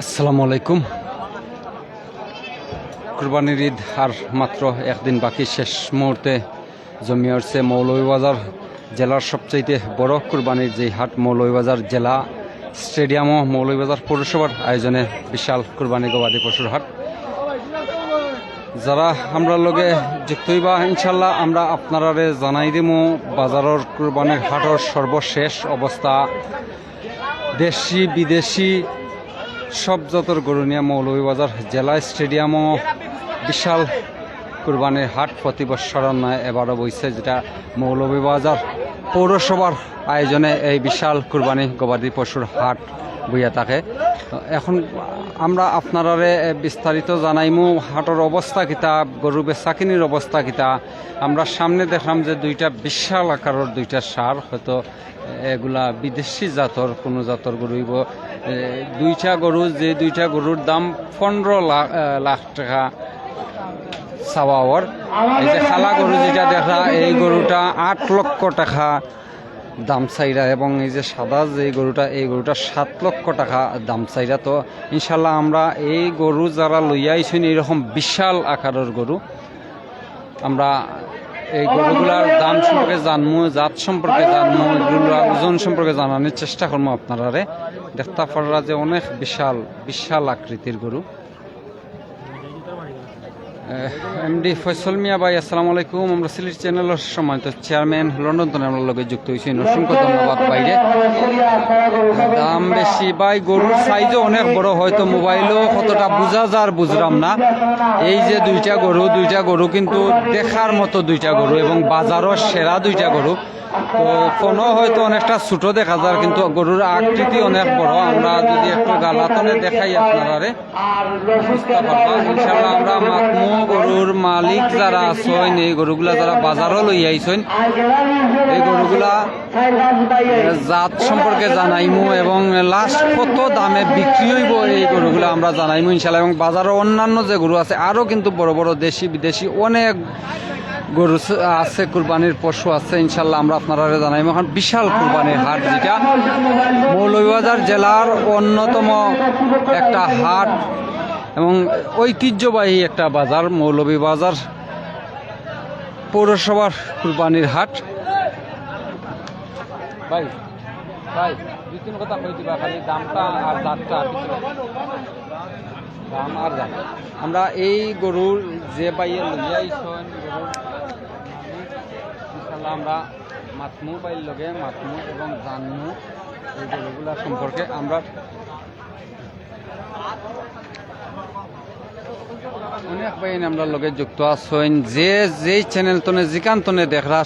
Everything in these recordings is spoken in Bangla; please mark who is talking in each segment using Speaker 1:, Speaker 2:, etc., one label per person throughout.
Speaker 1: আসসালামু আলাইকুম। কুরবানির ঈদ আর মাত্র একদিন বাকি, শেষ মুহূর্তে জমিয়ে উঠছে মৌলভীবাজার জেলার সবচাইতে বড় কুরবানির যে হাট, মৌলভীবাজার জেলা স্টেডিয়াম ও মৌলভীবাজার পৌরসভার আয়োজনে বিশাল কুরবানি গবাদি পশুর হাট। যারা আমরা লগে যুক্ত ইনশাল্লাহ আমরা আপনারারে জানাই দিমু, বাজারের কুরবানির হাটর সর্বশেষ অবস্থা। দেশি, বিদেশি, সব জাতের গরু নিয়ে মৌলভীবাজার জেলা স্টেডিয়ামও বিশাল কুরবানির হাট প্রতি বৎসরের নয়, এবারও বইছে যেটা মৌলভীবাজার পৌরসভার আয়োজনে এই বিশাল কুরবানি গবাদি পশুর হাট। বইয়া থাকে। এখন আমরা আপনারারে বিস্তারিত জানাইমু হাটর অবস্থা কিতা, গরু বেচাকিনির অবস্থা কিতা। আমরা সামনে দেখলাম যে দুইটা বিশাল আকারের দুইটা সার, হয়তো এগুলা বিদেশি জাতর, কোনো জাতর গরু দুইটা গরু, যে দুইটা গরুর দাম পনেরো লাখ লাখ টাকা সাওয়াওয়ার এই যে খালা গরু যেটা দেখা, এই গরুটা আট লক্ষ টাকা দাম চাইরা এবং এই যে সাদা যে গরুটা, এই গরুটা সাত লক্ষ টাকা দাম চাইরা তো ইনশাল্লাহ আমরা এই গরু যারা লইয়া আইছেন, এইরকম বিশাল আকারের গরু, আমরা এই গরুগুলার দাম সম্পর্কে জানব জাত সম্পর্কে জানব এগুলোর ওজন সম্পর্কে জানানোর চেষ্টা করব আপনারারে। দেখতে পারা যে অনেক বিশাল বিশাল আকৃতির গরু। এমডি ফয়সল মিয়া ভাই, আসসালামু আলাইকুম। আমরা সিলেট চ্যানেলের সম্মানিত চেয়ারম্যান লন্ডন তো আমরা লগে যুক্ত হয়েছি। অসংখ্য ধন্যবাদ বাইরে দাম বেশি ভাই, গরুর সাইজও অনেক বড়, হয়তো মোবাইলও কতটা বোঝা যার বুঝলাম না। এই যে দুইটা গরু দুইটা গরু কিন্তু দেখার মতো দুইটা গরু এবং বাজারও সেরা দুইটা গরু। তো ফোনও হয়তো অনেকটা ছোট দেখা যায় কিন্তু গরুর আকৃতি অনেক বড়। আমরা যদি একটু গালাতনে দেখাই আপনারারে, বুঝতে পারবা। ইনশাল্লাহ আমরা মাতমু গরুর মালিক যারা আছেন, এই গরুগুলা যারা বাজারও লই আইছেন, এই গরুগুলা জাত সম্পর্কে জানাইমু এবং লাস্ট কত দামে বিক্রি হইব, এই গরুগুলা আমরা জানাইমু ইনশাল্লাহ এবং বাজারে অন্যান্য যে গরু আছে, আরও কিন্তু বড় বড় দেশি বিদেশি অনেক গরু আছে, কুরবানির পশু আছে ইনশাল্লাহ আমরা আপনারা জানাইমু। এখন বিশাল কুরবানির হাট যেটা, মৌলভীবাজার জেলার অন্যতম একটা হাট। এবং ঐতিহ্যবাহী একটা বাজার মৌলভীবাজার পৌরসভার কুরবানির হাট। ভাই ভাই, দুই তিন কথা কই দিবা, খালি দামটা আর দাঁতটা দাম আর দাম আমরা এই গরুর যে বাইয়ে লইয়া গরুর ইনশাল্লাহ আমরা মাতমু বাইর লগে, মাতমু এবং জানমু এই গরুগুলা সম্পর্কে আমরা অনেক বাইন আমরা লগে যুক্ত আছেন যে যেই চ্যানেল তনে যেখান তনে দেখরা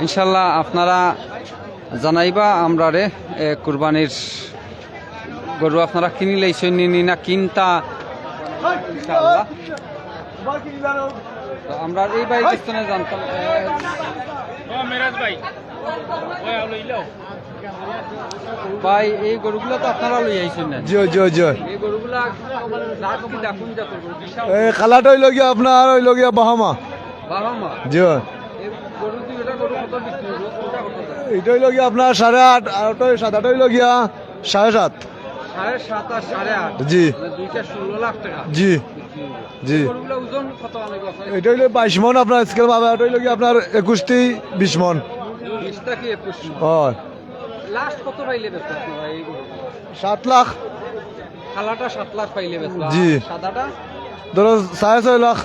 Speaker 1: ইনশাল্লাহ আপনারা জানাইবা আমরা রে কুরবানির গরু আপনারা কিনি লাইছেন নি না কিনতা? আমরা এই বাইক জানতাম এ, ভাই। এই গরুগুলো তো আপনারা লই আইছেন না?
Speaker 2: জি জি জি।
Speaker 1: এই গরুগুলা
Speaker 2: এই খালাটা হইল গিয়া আপনার হইল গিয়া বাহামা।
Speaker 1: বাহামা?
Speaker 2: জি? এটা হইল? গিয়া আপনার সাড়ে আট আর ওটা সাত আট হইল গিয়া সাড়ে সাত। জি। জি। জি। এটা হইল বাইশ মন আপনার স্কেল পাবে এটা হইল গিয়া আপনার একুশটি বিশ মন।
Speaker 1: বিশটা কি একুশ
Speaker 2: হয়।
Speaker 1: লাস্ট কত পাইলে বেচতে আপনারা এই
Speaker 2: সাত লাখ।
Speaker 1: খালাটা সাত লাখ পাইলে বেচলা
Speaker 2: জি।
Speaker 1: সাদাটা?
Speaker 2: ধরো সাড়ে ছয় লাখ।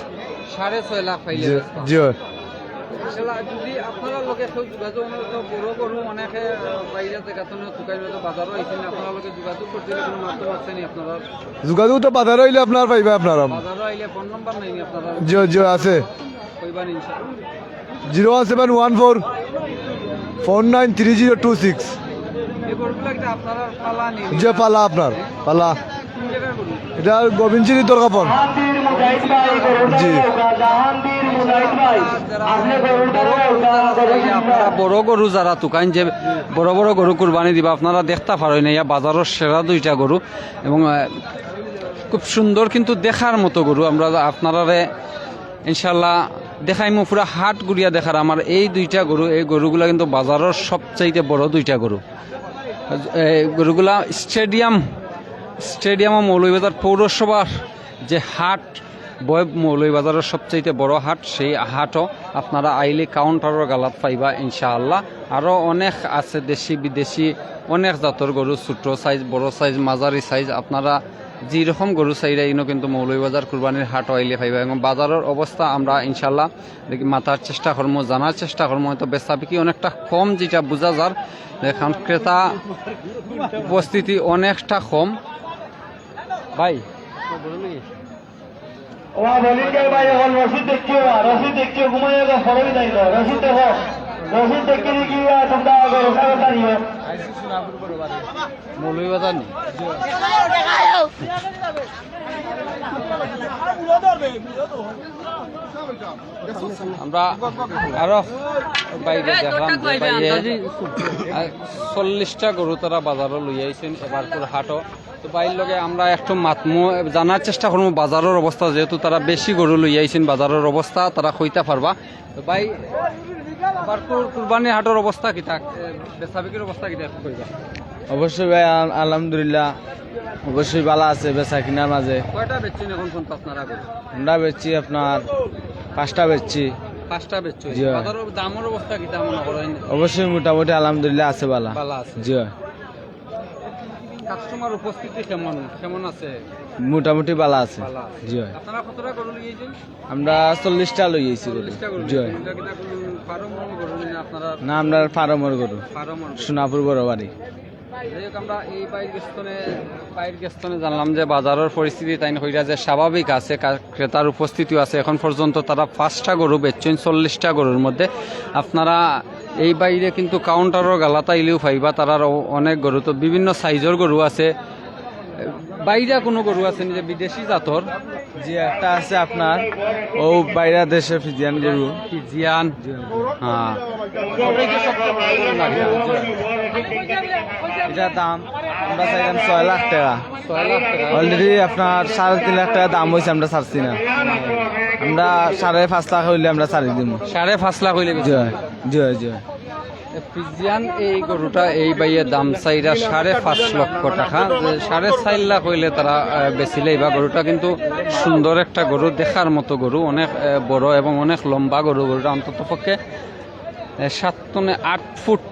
Speaker 1: সাড়ে ছয় লাখ পাইলে
Speaker 2: জি
Speaker 1: যদি আপনারা লোকে যোগাযোগ বড় অনেকে বাইরে বাজারও আইছেন আপনারা লোকে যোগাযোগ করতে কোনো মাধ্যম আছে নি আপনারা?
Speaker 2: যোগাযোগ তো বাজার হইলে আপনার পাইবে আপনার।
Speaker 1: বাজারও আইলে ফোন নাম্বার নাই নি আপনারা?
Speaker 2: জি জি আছে।
Speaker 1: কইবান ইনশাআল্লাহ।
Speaker 2: Zero one seven one four four nine three zero two six. যে পালা আপনার পালা। এটা গোবিন্দচিরি তোর জি।
Speaker 1: আপনারা বড় গরু যারা তুকাইন যে বড় বড় গরু কুরবানি দিবা আপনারা দেখতে পারেন না ইয়া বাজারের সেরা দুইটা গরু। এবং খুব সুন্দর কিন্তু দেখার মতো গরু। আমরা আপনারা ইনশাল্লাহ দেখাইমু পুরা হাট গুড়িয়া দেখার। আমার এই দুইটা গরু এই গরুগুলা কিন্তু বাজারের সবচাইতে বড় দুইটা গরু। গরুগুলা স্টেডিয়াম স্টেডিয়াম ও মৌলভীবাজার পৌরসভার যে হাট, বয় মৌলভীবাজারের সবচাইতে বড় হাট, সেই হাটও আপনারা আইলে কাউন্টারের গালাত পাইবা ইনশাআল্লাহ। আরও অনেক আছে দেশি বিদেশি অনেক জাতর গরু, ছোট সাইজ বড় সাইজ মাঝারি সাইজ আপনারা যেরকম গরু চাইরা ইনো কিন্তু মৌলভীবাজার কুরবানির হাট আইলে পাইবা। এবং বাজারের অবস্থা আমরা ইনশাল্লাহ দেখি মাতার চেষ্টা করব জানার চেষ্টা করব হয়তো বেচা বিক্রি অনেকটা কম যেটা বোঝা যার। এখন ক্রেতা উপস্থিতি অনেকটা কম। ভাই।
Speaker 3: ওয়া বলিঙ্গের ভাই, এখন রশিদ দেখিও রশিদ দেখিও ঘুমাই গেলে ফরবি নাই তো রশিদ দেখো।
Speaker 1: চল্লিশটা গরু তারা বাজারও লই আইছেন এবার করে হাটও। তো বাইর লগে আমরা একটু মাতমো, জানার চেষ্টা করব বাজারের অবস্থা, যেহেতু তারা বেশি গরু লই আইছেন, বাজারের অবস্থা তারা কইতে পারবা। তো ভাই কুরবানি হাটের অবস্থা বেচা বিক্রির অবস্থা
Speaker 2: অবশ্যই ভাই আলহামদুলিল্লাহ অবশ্যই ভালো আছে বেচা কিনার মাঝে।
Speaker 1: কয়টা বেচছেন এখন কোন আপনারা
Speaker 2: আমরা বেচছি আপনার পাঁচটা বেচছি।
Speaker 1: পাঁচটা বেচছো
Speaker 2: জি।
Speaker 1: বাজারের দামের অবস্থা
Speaker 2: অবশ্যই মোটামুটি আলহামদুলিল্লাহ আছে ভালো।
Speaker 1: ভালো আছে।
Speaker 2: জি
Speaker 1: কাস্টমার উপস্থিতি কেমন? কেমন আছে?
Speaker 2: মোটামুটি ভালো আছে। জি
Speaker 1: আপনারা কতটা গরু
Speaker 2: আমরা চল্লিশটা লই আইছি গরু। জি না আমরা ফার্মের গরু।
Speaker 1: ফার্ম
Speaker 2: সোনাপুর বড় বাড়ি
Speaker 1: আমরা এই বাইর গেস্তনে বাইর গেস্তনে জানলাম যে বাজারের পরিস্থিতি তাই হইরা যে স্বাভাবিক আছে ক্রেতার উপস্থিতিও আছে। এখন পর্যন্ত তারা পাঁচটা গরু বেচছেন চল্লিশটা গরুর মধ্যে। আপনারা এই বাইরে কিন্তু কাউন্টারও গালাতা ইলেও পাইবা তারার অনেক গরু। তো বিভিন্ন সাইজের গরু আছে। বাইরে কোনো গরু আছে যে বিদেশি জাতর
Speaker 2: জি একটা আছে আপনার। ও বাইরা দেশে ফিজিয়ান গরু।
Speaker 1: ফিজিয়ান। হ্যাঁ।
Speaker 2: এটা দাম আমরা চাইলাম ছয় লাখ টাকা।
Speaker 1: ছয় লাখ টাকা।
Speaker 2: অলরেডি আপনার সাড়ে তিন লাখ টাকা দাম হয়েছে আমরা ছাড়ছি না। আমরা সাড়ে পাঁচ লাখ হইলে আমরা ছাড়ি দিব
Speaker 1: সাড়ে পাঁচ লাখ হইলে।
Speaker 2: জয় জয় জয়।
Speaker 1: ফিজিয়ান এই গরুটা এই বাইয়ে দাম চাইরা সাড়ে পাঁচ লক্ষ টাকা। সাড়ে চার লাখ হইলে তারা বেচিলে। বা গরুটা কিন্তু সুন্দর একটা গরু দেখার মতো গরু অনেক বড় এবং অনেক লম্বা গরু। গরুটা অন্তত পক্ষে সাত টনে আট ফুট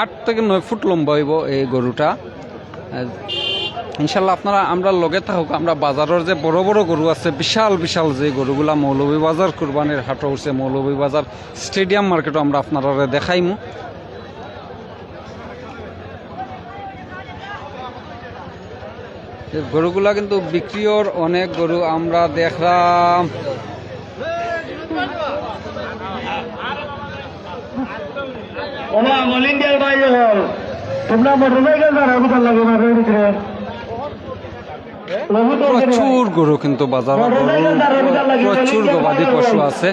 Speaker 1: আট থেকে নয় ফুট লম্বা হইব এই গরুটা। ইনশাল্লাহ আপনারা, আমরা লগে থাকুক, আমরা বাজারের যে বড় বড় গরু আছে, বিশাল বিশাল যে গরুগুলা মৌলভীবাজার কুরবানির হাটে উঠছে মৌলভীবাজার স্টেডিয়াম মার্কেটও আমরা আপনারা দেখাইমু। গরুগুলা কিন্তু বিক্রিওর অনেক গরু, আমরা দেখলাম।
Speaker 3: তোমরা মোটরসাইকেল যারা কোথাও লাগে মাঠের ভিতরে রশিদ দেখি রে ভাই।
Speaker 1: প্রচুর গরু কিন্তু বাজারে প্রচুর গবাদি পশু আছে।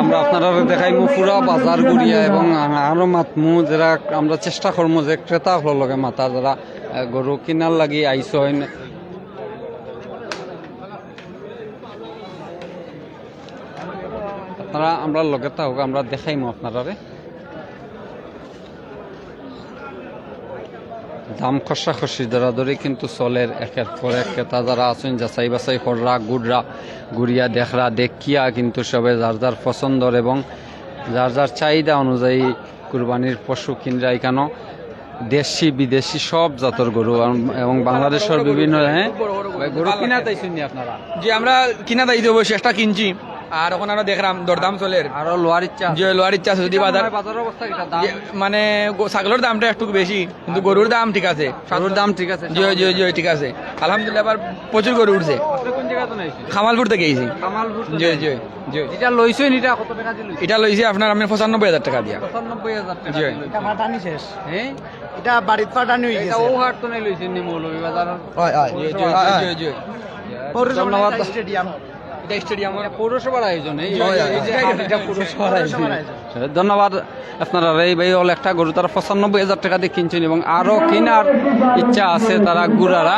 Speaker 1: আমরা আপনারা দেখাইমু পুরা বাজার গুড়িয়া এবং আরও মাতমু, যারা আমরা চেষ্টা করব যে ক্রেতা হল লগে মাতা যারা গরু কিনার লাগি আইস আপনারা, আমরা লগে থাকুক, আমরা দেখাইমু আপনারা দাম খসা খসাখসি দরাদরি কিন্তু চলের একের পর এক ক্রেতা যারা আছেন যাচাই বাছাই কররা গুড়রা গুড়িয়া দেখরা দেখিয়া কিন্তু সবে যার যার পছন্দর এবং যার যার চাহিদা অনুযায়ী কুরবানির পশু কিনরা এখানো দেশি বিদেশি সব জাতর গরু এবং বাংলাদেশের বিভিন্ন হ্যাঁ? গরু কিনা তাইছেন নি আপনারা?
Speaker 4: যে আমরা কিনা দায়িত্ব অবশ্যই একটা কিনছি। আর এখন আমরা দেখলাম দরদাম চলে।
Speaker 1: আরও লোয়ার ইচ্ছা?
Speaker 4: যে লোয়ার ইচ্ছা যদি বাজার
Speaker 1: বাজারের অবস্থা কিটা
Speaker 4: মানে ছাগলের দামটা একটু বেশি কিন্তু গরুর দাম ঠিক আছে।
Speaker 1: গরুর দাম ঠিক আছে।
Speaker 4: জি জি জি ঠিক আছে। আলহামদুলিল্লাহ এবার প্রচুর গরু উঠছে।
Speaker 1: কোন জায়গা তো নাইছেন
Speaker 4: খামালপুর থেকে এসেছি।
Speaker 1: কামালপুর
Speaker 4: জি জি জি।
Speaker 1: এটা লইছেন এটা কত টাকা দিল
Speaker 4: এটা লইছে আপনার আমি পঁচানব্বই হাজার টাকা দিয়া।
Speaker 1: পঁচানব্বই হাজার টাকা
Speaker 4: জি।
Speaker 1: দিল।
Speaker 2: ফাটানি শেষ।
Speaker 1: হ্যাঁ?
Speaker 2: এটা বাড়িত ফাটানি
Speaker 1: এটা ও হাট তো নাই লইছেন নি মৌলভীবাজারের।
Speaker 4: জি জি জি জি
Speaker 1: ধন্যবাদ।
Speaker 2: স্টেডিয়াম।
Speaker 4: স্টেডিয়াম
Speaker 1: পৌরসভার আয়োজন আয়োজন। ধন্যবাদ। আপনারা এই ভাই হল একটা গরু তারা পঁচানব্বই হাজার টাকা দিয়ে কিনছেন এবং আরও কেনার ইচ্ছা আছে তারা গুড়ারা।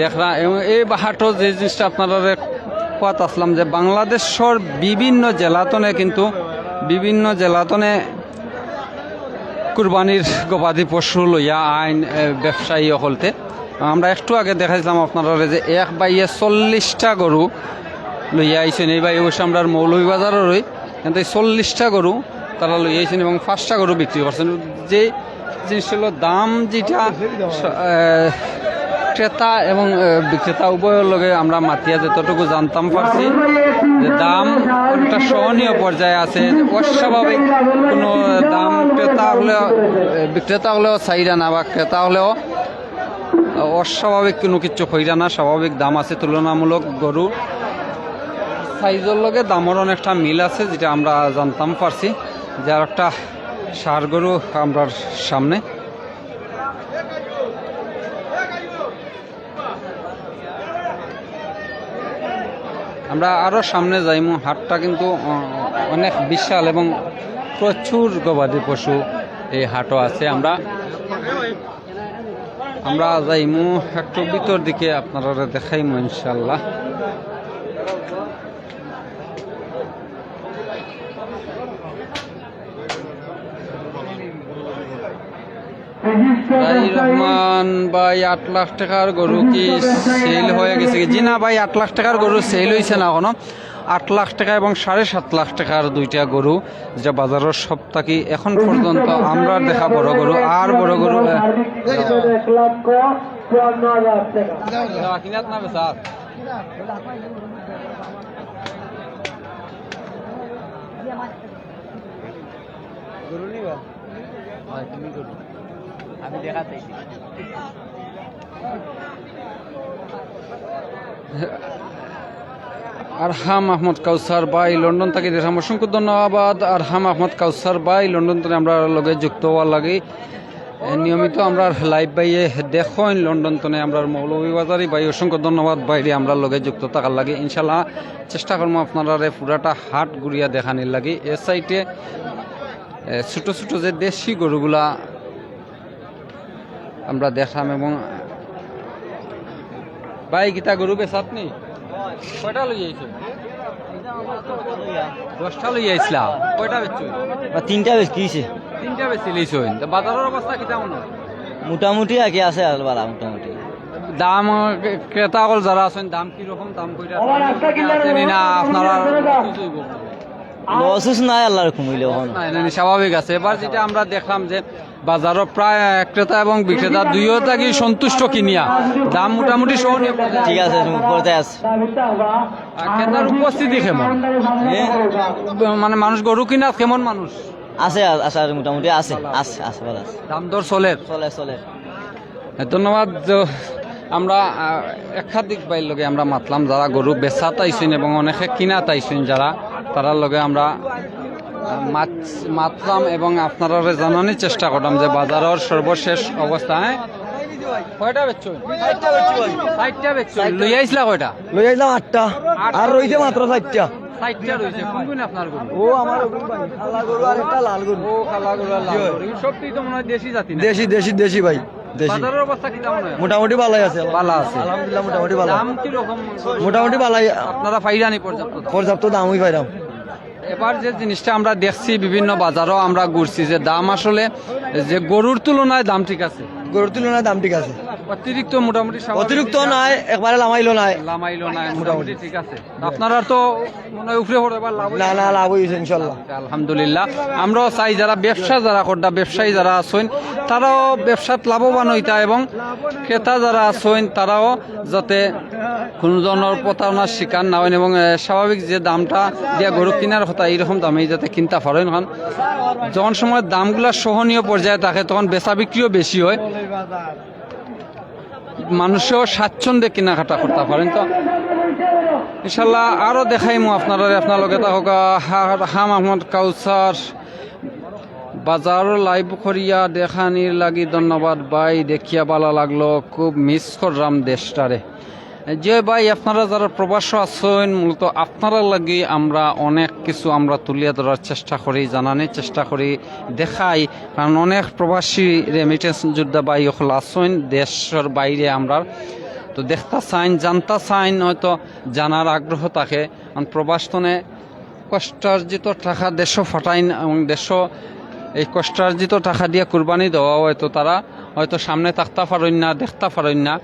Speaker 1: দেখরা এবং এই হাটও যে জিনিসটা আপনারা কোয়াত আসলাম যে বাংলাদেশের বিভিন্ন জেলাতনে কিন্তু বিভিন্ন জেলাতনে কুরবানির গবাদি পশু লইয়া আইন ব্যবসায়ী হলতে। আমরা একটু আগে দেখাইছিলাম আপনারা যে এক বাইয়ে চল্লিশটা গরু লইয়া আইছেন। এই বাই অবশ্য আমরা মৌলভী বাজারেরই কিন্তু এই চল্লিশটা গরু তারা লইয়া আইছেন এবং পাঁচটা গরু বিক্রি করছেন। যে জিনিস দাম যেটা ক্রেতা এবং বিক্রেতা উভয়ের লগে আমরা মাতিয়া যতটুকু জানতাম পারছি যে দাম একটা সহনীয় পর্যায়ে আছে। অস্বাভাবিক কোনো দাম ক্রেতা হলেও, বিক্রেতা হলেও চাহিদা না বা ক্রেতা হলেও অস্বাভাবিক কোনো কিছু হইরা না। স্বাভাবিক দাম আছে। তুলনামূলক গরু সাইজের লগে দামের অনেকটা মিল আছে, যেটা আমরা জানতাম পারছি। যার একটা সার গরু আমরা সামনে। আমরা আরও সামনে যাইমু। হাটটা কিন্তু অনেক বিশাল এবং প্রচুর গবাদি পশু এই হাটও আছে। আমরা আমরা যাইমু একটু ভিতর দিকে, আপনারা দেখাইমু ইনশাল্লাহ। ভাই রহমান ভাই আট লাখ টাকার গরু কি সেল হয়ে গেছে জি না ভাই আট লাখ টাকার গরু সেল হয়েছে না এখনও আট লাখ টাকা এবং সাড়ে সাত লাখ টাকার দুইটা গরু যেটা বাজারের সব থাকি এখন পর্যন্ত আমরা দেখা বড় গরু আর বড় গরু আহ,
Speaker 3: এক লক্ষ চুয়ান্ন হাজার টাকা
Speaker 1: কিনাত না বেচার
Speaker 2: আমি দেখাতে
Speaker 1: আরহাম আহমদ কাউসার ভাই, লন্ডন থেকে দেখাম অসংখ্য ধন্যবাদ। আরহাম আহমদ কাউসার ভাই লন্ডন থেকে আমরা লগে যুক্ত হওয়ার লাগে। নিয়মিত আমরা লাইভ বাইয়ে দেখেন লন্ডন তনে আমরা মৌলভীবাজারি ভাই, অসংখ্য ধন্যবাদ বাইরে আমরা লগে যুক্ত থাকার লাগে। ইনশাল্লাহ চেষ্টা করব আপনারা পুরাটা হাট ঘুরিয়া দেখানির লাগে। এ সাইটে ছোট ছোট যে দেশি গরুগুলা আমরা দেখলাম এবং ভাই গীতা গরু বেশ আপনি কয়টা লই আইছো দশটা লই আইছিলা কয়টা বেচছো
Speaker 2: তিনটা বেশ কিছে
Speaker 1: তিনটা বেশি লইছো তো বাজারের অবস্থা কি কেমন?
Speaker 2: মোটামুটি আর কি আছে আর বালা মোটামুটি।
Speaker 1: দাম ক্রেতা সকল যারা আছেন দাম কি রকম দাম কইরা না আপনারা
Speaker 2: লসুস নাই আল্লাহর কমিলে এখন
Speaker 1: না, না, না, স্বাভাবিক আছে। এবার যেটা আমরা দেখলাম যে বাজারও প্রায় ক্রেতা এবং বিক্রেতা দুইও থাকি সন্তুষ্ট কিনিয়া। দাম মোটামুটি
Speaker 2: ঠিক আছে
Speaker 1: ক্রেতার উপস্থিতি কেমন? মানে মানুষ গরু কিনা কেমন মানুষ?
Speaker 2: আছে আছে মোটামুটি আছে আছে আছে
Speaker 1: দাম দর চলে?
Speaker 2: চলে চলে।
Speaker 1: ধন্যবাদ আমরা একাধিক বাইর লগে আমরা মাতলাম যারা গরু বেচা তাইছেন এবং অনেকে কিনা তাইছেন যারা তারার লগে আমরা মাতলাম এবং আপনারা জানানোর চেষ্টা করলাম যে বাজারের সর্বশেষ অবস্থা হ্যাঁ? কয়টা বেচছো? ষাটটা বেচছো। লই আইসলা কয়টা?
Speaker 2: লই আইলাম আটটা।
Speaker 1: আর রইছে
Speaker 2: মাত্র মোটামুটি ভালোই আছে।
Speaker 1: ভালো আছে।
Speaker 2: মোটামুটি ভালো। ভালোই।
Speaker 1: আপনারা? পর্যাপ্ত
Speaker 2: দামই পাইলাম
Speaker 1: এবার যে জিনিসটা আমরা দেখছি, বিভিন্ন বাজারও আমরা ঘুরছি, যে দাম আসলে, যে গরুর তুলনায় দাম ঠিক আছে।
Speaker 2: গরুর তুলনায় দাম ঠিক আছে।
Speaker 1: অতিরিক্ত মোটামুটি
Speaker 2: অতিরিক্ত নাই একবারে লামাইলো নাই।
Speaker 1: লামাইলো নাই মোটামুটি। ঠিক আছে। আপনারা তো মনে হয় উপরে পড়ে লাভ
Speaker 2: না না লাভ হয়েছে ইনশাল্লাহ।
Speaker 1: আলহামদুলিল্লাহ। আমরাও চাই যারা ব্যবসা যারা করতা ব্যবসায়ী যারা আছেন তারাও ব্যবসাত লাভবান হইতা এবং ক্রেতা যারা আছেন তারাও যাতে কোনো ধরনের প্রতারণার শিকার না হয় এবং স্বাভাবিক যে দামটা দিয়া গরু কেনার কথা এইরকম দামেই যাতে কিনতে পারেন কারণ যখন সময় দামগুলো সহনীয় পর্যায়ে থাকে তখন বেচা বিক্রিও বেশি হয়। মানুষও স্বাচ্ছন্দ্যে কেনাকাটা করতে পারেন, তো ইনশাল্লাহ আরও দেখাইমু আপনারা আপনার লগে থাকক হাম আহমদ কাউসার বাজার লাইভ করিয়া দেখানির লাগি, ধন্যবাদ। বাই, দেখিয়া ভালো লাগল, খুব মিস করলাম দেশটারে। যে ভাই, আপনারা যারা প্রবাস আছেন, মূলত আপনারা লাগি আমরা অনেক কিছু আমরা তুলিয়া ধরার চেষ্টা করি, জানানোর চেষ্টা করি, দেখাই। কারণ অনেক প্রবাসী রেমিটেন্স যোদ্ধা ভাই হল আছেন, দেশের বাইরে আমরা। তো দেখতা চাইন জানতা চাইন হয়তো জানার আগ্রহ থাকে। কারণ প্রবাসতনে কষ্টার্জিত টাকা দেশ ফাটাইন এবং দেশ এই কষ্টার্জিত টাকা দিয়ে কুরবানি দেওয়া হয়তো তারা হয়তো সামনে থাকতে পারেন না, দেখতে পারেন না।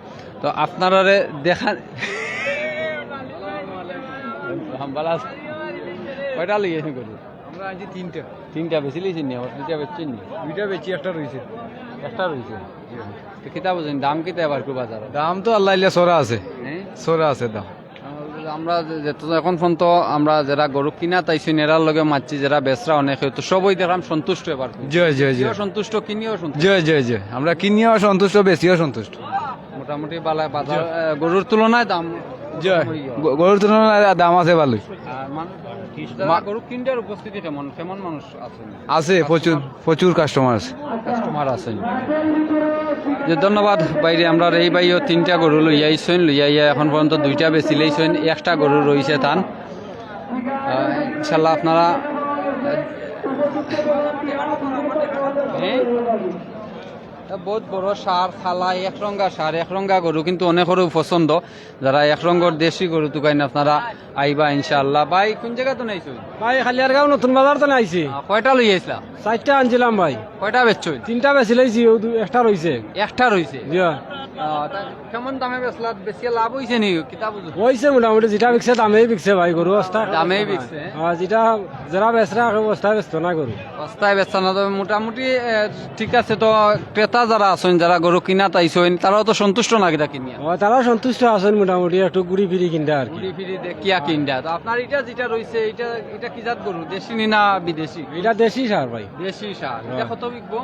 Speaker 1: তো আপনারারে দেখা কয়টা লিগেছি করি
Speaker 2: আমরা আজ তিনটা।
Speaker 1: তিনটা বেশি লিয়েছি নি আবার দুইটা বেচছেন নি?
Speaker 2: দুইটা বেচি একটা রয়েছে
Speaker 1: একটা রয়েছে তো কিতা বুঝেন দাম কিতা এবার কু বাজার?
Speaker 2: দাম তো আল্লাহ ইল্লা সরা আছে। সরা আছে দাম।
Speaker 1: আমরা এখন পর্যন্ত আমরা যারা গরু কিনা তাইছি নেরার লগে মারছি যারা বেচরা অনেক হয়তো সবই দেখলাম সন্তুষ্ট এবার।
Speaker 2: জয় জয় জয়।
Speaker 1: সন্তুষ্ট কিনিও সন্তুষ্ট।
Speaker 2: জয় জয় জয়। আমরা কিনিও সন্তুষ্ট বেশিও সন্তুষ্ট।
Speaker 1: মোটামুটি বালা বাজার গরুর তুলনায় দাম
Speaker 2: গরুর তুলনায় দাম আছে ভালোই।
Speaker 1: আর যারা গরু কিনটার উপস্থিতি কেমন? কেমন মানুষ আছেন?
Speaker 2: আছে প্রচুর প্রচুর কাস্টমার আছে।
Speaker 1: কাস্টমার আছেন। যে ধন্যবাদ বাইরে আমরা এই বাইও তিনটা গরু লই আইছেন লই আইয়া এখন পর্যন্ত দুইটা বেশি লইছেন একটা গরু রয়েছে তান। ইনশাল্লাহ আপনারা বহুত বড় সার খালা এক রঙা সার এক রঙা গরু কিন্তু অনেকেরও পছন্দ যারা এক রঙর দেশি গরু তুকাইন আপনারা আইবা ইনশাআল্লাহ। ভাই কোন জায়গা তো নাইছো
Speaker 5: ভাই খালিয়ারগাঁও নতুন বাজার তো নাইছি
Speaker 1: কয়টা লই আইছিলা
Speaker 5: চারটা আনছিলাম ভাই।
Speaker 1: কয়টা বেচছো
Speaker 5: তিনটা বেশি লাইছি ও দু- একটা রয়েছে
Speaker 1: একটা রইছে তা কেমন দামে বেচলা? বেশি লাভ হইছে নি কিতাব
Speaker 5: মোটামুটি যেটা বিকছে দামেই বিকছে ভাই গরু অবস্থা
Speaker 1: দামেই বিকছে?
Speaker 5: হ্যাঁ যেটা যারা বেচরা অবস্থা ব্যস্ত না গরু
Speaker 1: সস্তায় বেচা না তবে মোটামুটি ঠিক আছে তো ক্রেতা যারা আছেন যারা গরু কিনা তাইছেন তারাও তো সন্তুষ্ট না কিনা কিনিয়া?
Speaker 5: ও তারা সন্তুষ্ট আছেন মোটামুটি একটু ঘুরি ফিরি কিনতে আর কি।
Speaker 1: ঘুরি ফিরি দেখিয়া তো আপনার এটা যেটা রয়েছে এটা এটা কি জাত গরু দেশি না বিদেশি?
Speaker 5: এটা দেশি সার ভাই।
Speaker 1: দেশি সার এটা কত বিকবো?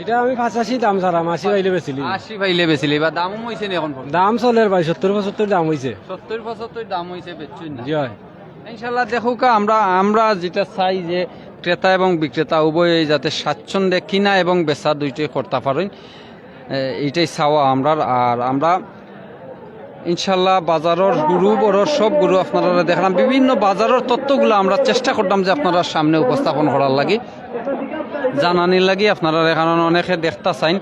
Speaker 5: এটা আমি পাঁচাশি দাম সারা মাসি বাইলে বেছিলি
Speaker 1: আশি পাইলে বেচিলে বা দামও হয়েছে নি এখন
Speaker 5: দাম চলে ভাই সত্তর পঁচাত্তর দাম হয়েছে
Speaker 1: সত্তর পঁচাত্তর দাম হয়েছে বেচুন না।
Speaker 5: জিয়া
Speaker 1: ইনশাল্লাহ দেখুক আমরা আমরা যেটা চাই যে ক্রেতা এবং বিক্রেতা উভয়ই যাতে স্বাচ্ছন্দ্যে কিনা এবং বেচা দুইটাই করতে পারেন এইটাই চাওয়া আমরা আর আমরা ইনশাল্লাহ বাজারের গুরু বড় সব গুরু আপনারা দেখলাম বিভিন্ন বাজারের তথ্যগুলো আমরা চেষ্টা করতাম যে আপনারা সামনে উপস্থাপন করার লাগি। জানানির লাগি আপনারা এখানে অনেকে দেখতে চাইন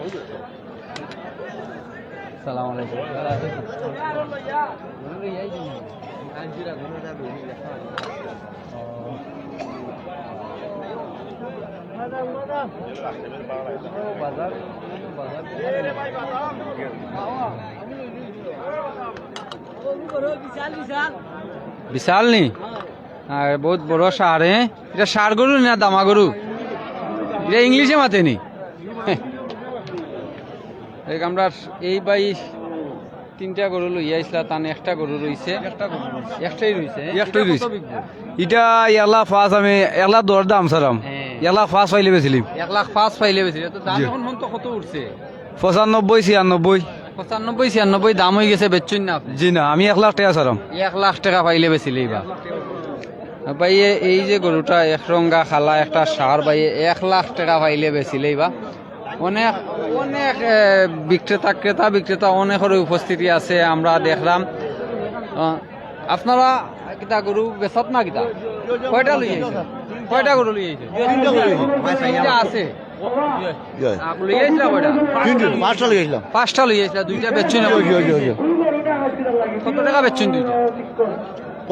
Speaker 1: বিশাল নি? বহুত বড় সার হ্যাঁ এটা সার গরু না দামা গরু? এটা ইংলিশে মাতে নি দেখ আমরা এই বাই তিনটা গরু লইয়া আইসলা তান একটা গরু রইছে। একটাই রইছে
Speaker 2: একটাই রইছে। এটা এলা ফাঁস আমি এলা দর দাম সারাম।
Speaker 1: হ্যাঁ।
Speaker 2: এলা ফাঁস পাইলে বেছিলিম।
Speaker 1: এক লাখ পাঁচ পাইলে বেশি তো দাম। এখন মন তো কত উঠছে?
Speaker 2: পঁচানব্বই ছিয়ানব্বই।
Speaker 1: পঁচানব্বই ছিয়ানব্বই দাম হয়ে গেছে বেচুন না
Speaker 2: জি না আমি এক লাখ টাকা সারাম।
Speaker 1: এক লাখ টাকা পাইলে বেছিলি বা ভাই এই যে গরুটা এক রঙ্গা খালা একটা সার ভাই এক লাখ টাকা পাইলে বেচিলেই বা। অনেক অনেক বিক্রেতা ক্রেতা বিক্রেতা অনেকের উপস্থিতি আছে আমরা দেখলাম। আপনারা কিতা গরু বেচাত না কিতা? কয়টা লই আইছে? কয়টা গরু লই আইছে? তিনটা আছে। আপ লই আইছিলা কয়টা?
Speaker 3: পাঁচটা
Speaker 1: লই আইছিলা দুইটা বেচুন কত টাকা বেচুন দুইটা?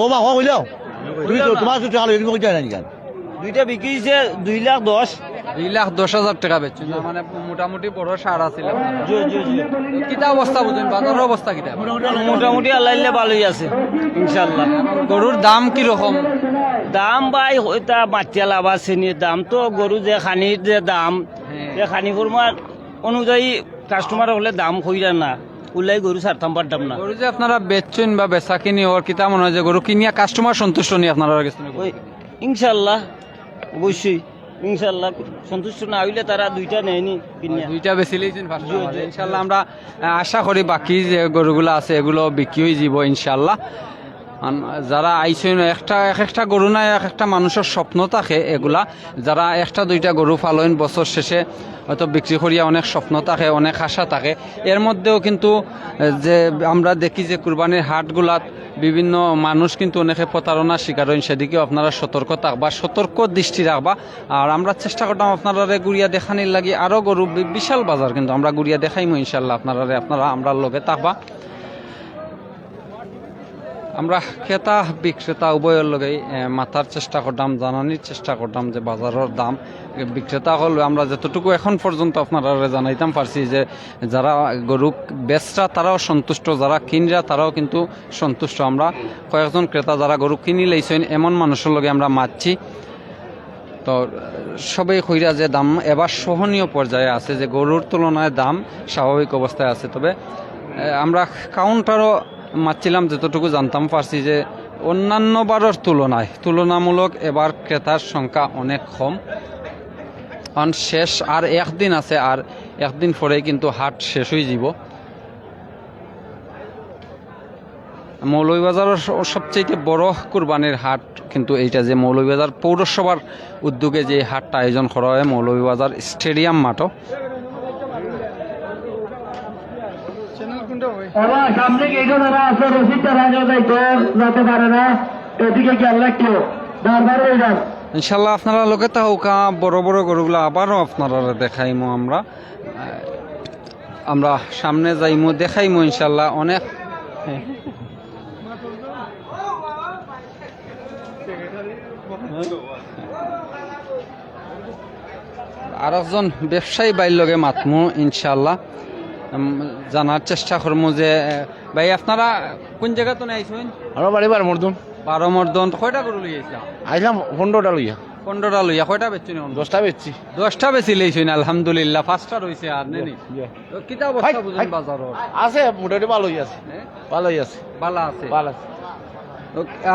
Speaker 3: ও ও বুঝলাম তুমি তো তোমার কেন?
Speaker 5: দুইটা দুই লাখ দশ।
Speaker 1: দুই লাখ দশ হাজার টাকা বেচছেন মানে মোটামুটি বড় সার আছিল কিতা অবস্থা বুঝুন বাজারের অবস্থা কিতা?
Speaker 5: মোটামুটি আল্লাহ ভালোই আছে ইনশাল্লাহ
Speaker 1: গরুর দাম কি রকম
Speaker 5: দাম ভাই ওইটা মাটিয়া লাভা শ্রেণির দাম তো গরু যে খানির যে দাম
Speaker 1: হ্যাঁ।
Speaker 5: যে খানি ফরমার অনুযায়ী কাস্টমার হলে দাম কইরা না। উলাই গরু ছাড়তাম পারতাম না।
Speaker 1: গরু যে আপনারা বেচছেন বা বেচা কিনি ওর কিতা মনে হয় যে গরু কিনিয়া কাস্টমার সন্তুষ্ট নেই আপনারা গেছেন
Speaker 5: ওই ইনশাল্লাহ অবশ্যই। ইনশাল্লাহ সন্তুষ্ট না হইলে তারা দুইটা নেয়নি কিনিয়া।
Speaker 1: দুইটা বেশি লইছেন ইনশাল্লাহ আমরা আশা করি বাকি যে গরুগুলো আছে এগুলো বিক্রি হয়ে যাব ইনশাল্লাহ যারা আইসেন একটা, এক একটা গরু না এক একটা মানুষের স্বপ্ন থাকে এগুলা। যারা একটা, দুইটা গরু ফালইন বছর শেষে হয়তো বিক্রি করিয়া অনেক স্বপ্ন থাকে, অনেক আশা থাকে। এর মধ্যেও কিন্তু, যে আমরা দেখি যে কুরবানির হাটগুলাত বিভিন্ন মানুষ কিন্তু অনেকে প্রতারণার শিকার হইন সেদিকেও আপনারা সতর্ক থাকবা, সতর্ক দৃষ্টি রাখবা। আর আমরা চেষ্টা করতাম আপনারা গুড়িয়া দেখানির লাগি আরও গরু বিশাল বাজার কিন্তু আমরা গুড়িয়া দেখাইমো ইনশাল্লাহ আপনারা আপনারা আমরা লগে থাকবা। আমরা ক্রেতা, বিক্রেতা, উভয়ের লগে মাথার চেষ্টা করতাম, জানানির চেষ্টা করতাম যে বাজারের দাম বিক্রেতা হল আমরা যতটুকু এখন পর্যন্ত আপনারা জানাইতাম পারছি যে যারা গরু বেচরা তারাও সন্তুষ্ট, যারা কিনরা তারাও কিন্তু সন্তুষ্ট। আমরা কয়েকজন ক্রেতা যারা গরু কিনি লাইছেন, এমন মানুষের লগে আমরা মাতছি। তো, সবাই কইরা যে দাম এবার সহনীয় পর্যায়ে আছে, যে গরুর তুলনায় দাম স্বাভাবিক অবস্থায় আছে। তবে আমরা কাউন্টারও মারছিলাম, যতটুকু জানতাম পারছি যে অন্যান্য বারের তুলনায়, তুলনামূলক এবার ক্রেতার সংখ্যা অনেক কম। কারণ শেষ আর একদিন আছে, আর একদিন পরেই কিন্তু হাট শেষ হয়ে যাব মৌলভীবাজারের সবচেয়ে বড় কুরবানির হাট কিন্তু এইটা যে মৌলভীবাজার পৌরসভার উদ্যোগে যে হাটটা আয়োজন করা হয়, মৌলভীবাজার স্টেডিয়াম মাঠও।
Speaker 3: এবার সামনে গেটও যারা আছে? যাতে পারে না। এদিকে বারবার হয়ে যান
Speaker 1: ইনশাল্লাহ আপনারা লোকে তাহকা বড় বড় গরুগুলো আবারও আপনারা দেখাইমো আমরা। আমরা সামনে যাইমো, দেখাইমো ইনশাল্লাহ অনেক। আর একজন ব্যবসায়ী বাইর লগে মাতমু ইনশাল্লাহ জানার চেষ্টা করব যে ভাই আপনারা কোন জায়গাতে আইসেন
Speaker 2: আমার বাড়ি বার মরদুম
Speaker 1: বারো মর্দন কয়টা গরু লইয়াছিলাম
Speaker 2: আইলাম পনেরোটা লইয়া
Speaker 1: পনেরোটা লইয়া কয়টা বেচছেন
Speaker 2: দশটা বেচছি
Speaker 1: দশটা বেশি লইছেন আলহামদুলিল্লাহ পাঁচটা রয়েছে আর তো কিতা অবস্থা বুঝুন
Speaker 2: হাই।
Speaker 1: বাজারর
Speaker 2: আছে মোটামুটি ভালোই আছে? ভালোই আছে।
Speaker 1: বালা আছে?
Speaker 2: ভালো আছে।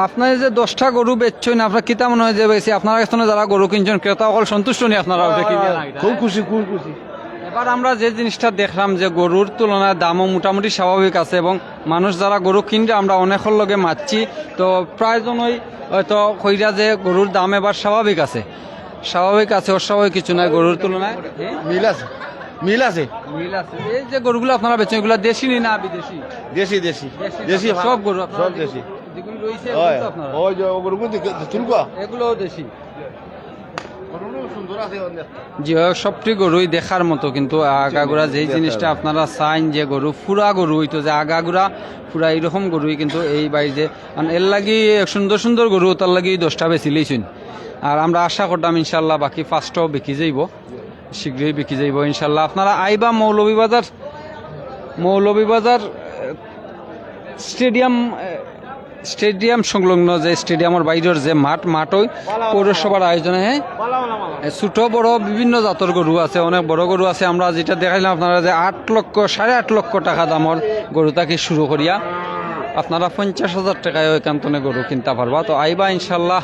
Speaker 1: আপনার যে দশটা গরু বেচছেন আপনার কিতা মনে হয় যে বেশি আপনার এখানে যারা গরু কিনছেন ক্রেতা অকল সন্তুষ্ট নেই আপনারা
Speaker 2: খুব? খুশি খুব খুশি
Speaker 1: এবার আমরা যে জিনিসটা দেখলাম যে গরুর তুলনায় দামও মোটামুটি স্বাভাবিক আছে এবং মানুষ যারা গরু কিনছে আমরা অনেকের লগে মারছি। তো প্রায়জনই হয়তো কইরা যে গরুর দাম এবার স্বাভাবিক আছে। স্বাভাবিক আছে অস্বাভাবিক কিছু নাই গরুর তুলনায়?
Speaker 2: মিল আছে। মিল আছে।
Speaker 1: মিল আছে। এই যে গরুগুলো আপনারা বেচেন এগুলো দেশি নি না বিদেশি?
Speaker 2: দেশি দেশি। দেশি
Speaker 1: সব গরু
Speaker 2: সব দেশি।
Speaker 1: যেগুলো রয়েছে এগুলো আপনারা।
Speaker 2: ওই যে ওগুলো তুলবা
Speaker 1: এগুলোও দেশি। জি সবটি গরুই দেখার মতো, কিন্তু আগাগুড়া যেই জিনিসটা আপনারা চাইন যে গরু, ফুরা গরু হইতো যে আগাগুড়া পুরা এইরকম গরুই কিন্তু এই বাড়ি যে এর লাগি সুন্দর সুন্দর গরু, তার লাগি দশটা বেশি লইছুন। আর আমরা আশা করতাম ইনশাল্লাহ বাকি ফার্স্টও বিকি যাইব, শীঘ্রই বিকি যাইব ইনশাল্লাহ। আপনারা আইবা মৌলভীবাজার মৌলভীবাজার স্টেডিয়াম স্টেডিয়াম সংলগ্ন যে স্টেডিয়ামের বাইরের যে মাঠ, মাঠই পৌরসভার আয়োজনে ছোট, বড়, বিভিন্ন জাতের গরু আছে, অনেক বড় গরু আছে। আমরা যেটা দেখাইলাম আপনারা যে আট লক্ষ, সাড়ে আট লক্ষ টাকা দামর গরু তাকে শুরু করিয়া আপনারা পঞ্চাশ হাজার টাকায় একান্তনে গরু কিনতে পারবা। তো আইবা ইনশাল্লাহ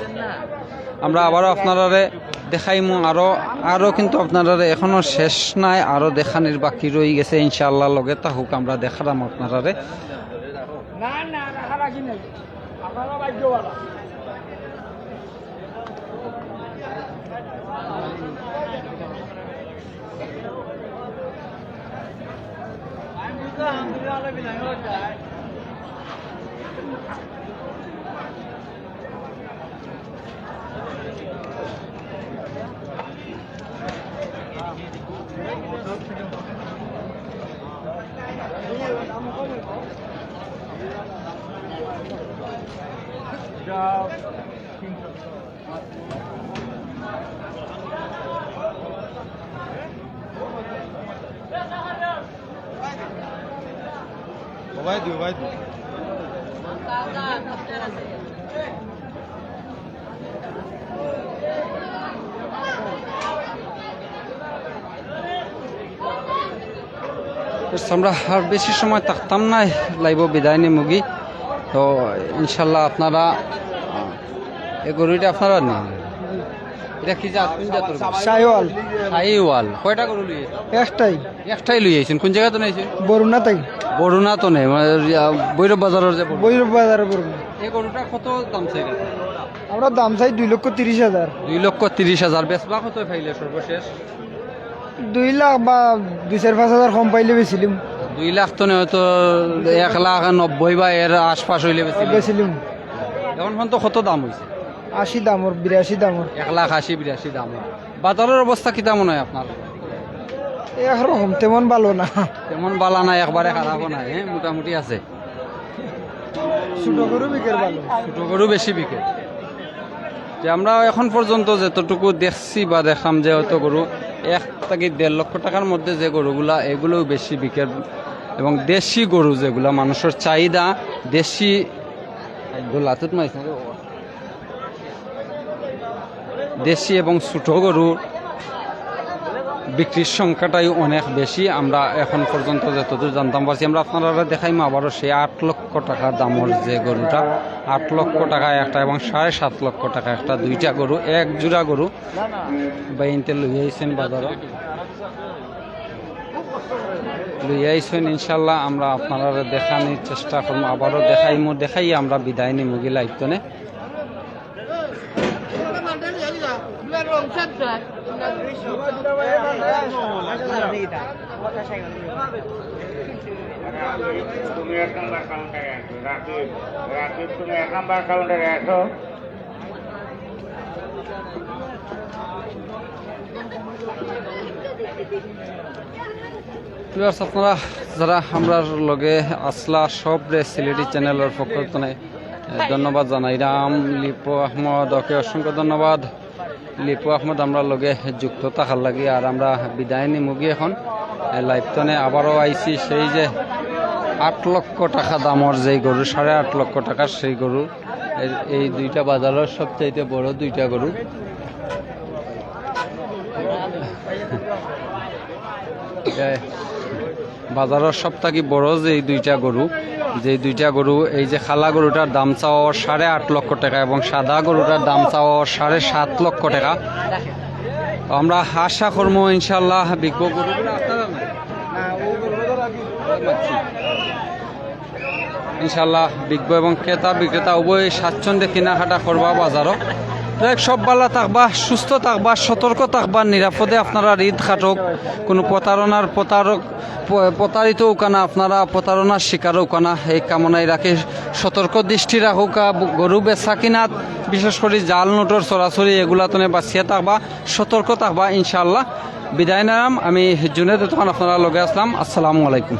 Speaker 1: আমরা আবারও আপনারা দেখাইমু, আরও আরও কিন্তু আপনারা এখনও শেষ নাই, আরও দেখানির বাকি রয়ে গেছে ইনশাল্লাহ লগে তাহুক আমরা দেখালাম আপনারা
Speaker 2: 我
Speaker 1: 来玩久了。俺不是俺们家那边来的。
Speaker 2: দিও ভাই দিও
Speaker 1: আর বেশি সময় থাকতাম না লাইব বিদায় মুগি। তো ইনশাল্লাহ আপনারা এই গরুটা আপনারা নিন এটা কি জাত? কোন জাতের গরু?
Speaker 2: সাইওয়াল।
Speaker 1: কয়টা গরু লুই?
Speaker 2: একটাই।
Speaker 1: কোন জায়গাতে নাইছেন
Speaker 2: বরুণা তাই
Speaker 1: বরুণা তো নেই মানে বৈরব বাজারের যে বরুণা।
Speaker 2: বৈরব বাজারে বরুণা।
Speaker 1: এই গরুটা কত দাম
Speaker 2: আমরা দাম চাই দুই লক্ষ তিরিশ হাজার।
Speaker 1: দুই লক্ষ তিরিশ হাজার। বেচবা কত ফাইলে সর্বশেষ?
Speaker 2: দুই লাখ বা দুই চার পাঁচ হাজার কম পাইলে বেছিলিম
Speaker 1: দুই লাখ তো হয়তো এক লাখ নব্বই বা এর আশপাশ হইলে
Speaker 2: বেছিলিম
Speaker 1: এখন পর্যন্ত কত দাম হয়েছে
Speaker 2: আশি দামর বিরাশি দামর।
Speaker 1: এক লাখ আশি বিরাশি দাম বাজারের অবস্থা কিতা মনে হয় আপনার?
Speaker 2: একরকম তেমন ভালো না।
Speaker 1: তেমন বালা নাই একবারে খারাপও নাই হ্যাঁ মোটামুটি আছে। ছোট গরু বেশি বিকে। যে আমরা এখন পর্যন্ত যতটুকু দেখছি বা দেখাম যে হয়তো গরু এক থেকে দেড় লক্ষ টাকার মধ্যে যে গরুগুলা এগুলোও বেশি বিকে এবং দেশি গরু যেগুলা মানুষের চাহিদা দেশি। দেশি এবং ছোট গরু বিক্রির সংখ্যাটাই অনেক বেশি। আমরা এখন পর্যন্ত যতদূর জানতাম পারছি আমরা আপনারা দেখাইম আবারও সেই আট লক্ষ টাকা দামের যে গরুটা। আট লক্ষ টাকা একটা এবং সাড়ে সাত লক্ষ টাকা একটা দুইটা গরু এক জোড়া গরু। বাইনতে লই আইছেন বাজারে। লই আইছেন ইনশাল্লাহ আমরা আপনারা দেখানোর চেষ্টা করব, আবারও দেখাইমু দেখাই আমরা বিদায় নিমু গিলা ইতনে
Speaker 6: কাউন্টারে
Speaker 1: ভিউয়ার্স আপনারা যারা আমরা লগে আসলা, সব রে সিলেটি চ্যানেলের পক্ষ থেকে ধন্যবাদ জানাইরাম লিপু, আহমদ, ওকে অসংখ্য ধন্যবাদ। লিপু, আহমদ আমরা লগে যুক্ত থাকার লাগি, আর আমরা বিদায় নিমুগি এখন। লাইফটনে আবারও আইছি সেই যে আট লক্ষ টাকা দামর যেই গরু, সাড়ে আট লক্ষ টাকার সেই গরু। এই- দুইটা বাজারের সবচাইতে বড় দুইটা গরু। বাজারের সব থেকে বড় যে দুইটা গরু যে দুইটা গরু, এই যে খালা গরুটার দাম চাওয়া সাড়ে আট লক্ষ টাকা এবং সাদা গরুটার দাম চাওয়া সাড়ে সাত লক্ষ টাকা। আমরা আশা করব ইনশাল্লাহ বিকব আপনারা ইনশাল্লাহ বিকবো এবং ক্রেতা বিক্রেতা উভয় স্বাচ্ছন্দ্যে কেনাকাটা করবা বাজারও। দেখ, সব বালা থাকবা, সুস্থ থাকবা, সতর্ক থাকবা, নিরাপদে আপনারা ঈদ খাটক। কোনো প্রতারণার প্রতারক প্রতারিত উকানা আপনারা, প্রতারণার শিকার উকানা এই কামনায় রাখি। সতর্ক দৃষ্টি রাখুক গরু বেচা কিনাত, বিশেষ করে জাল নোটর সরাসরি এগুলা তনে বাঁচিয়ে থাকবা, সতর্ক থাকবা ইনশাল্লাহ বিদায় নাম আমি জুনেদ তখন আপনারা লগে আসলাম। আসসালামু আলাইকুম।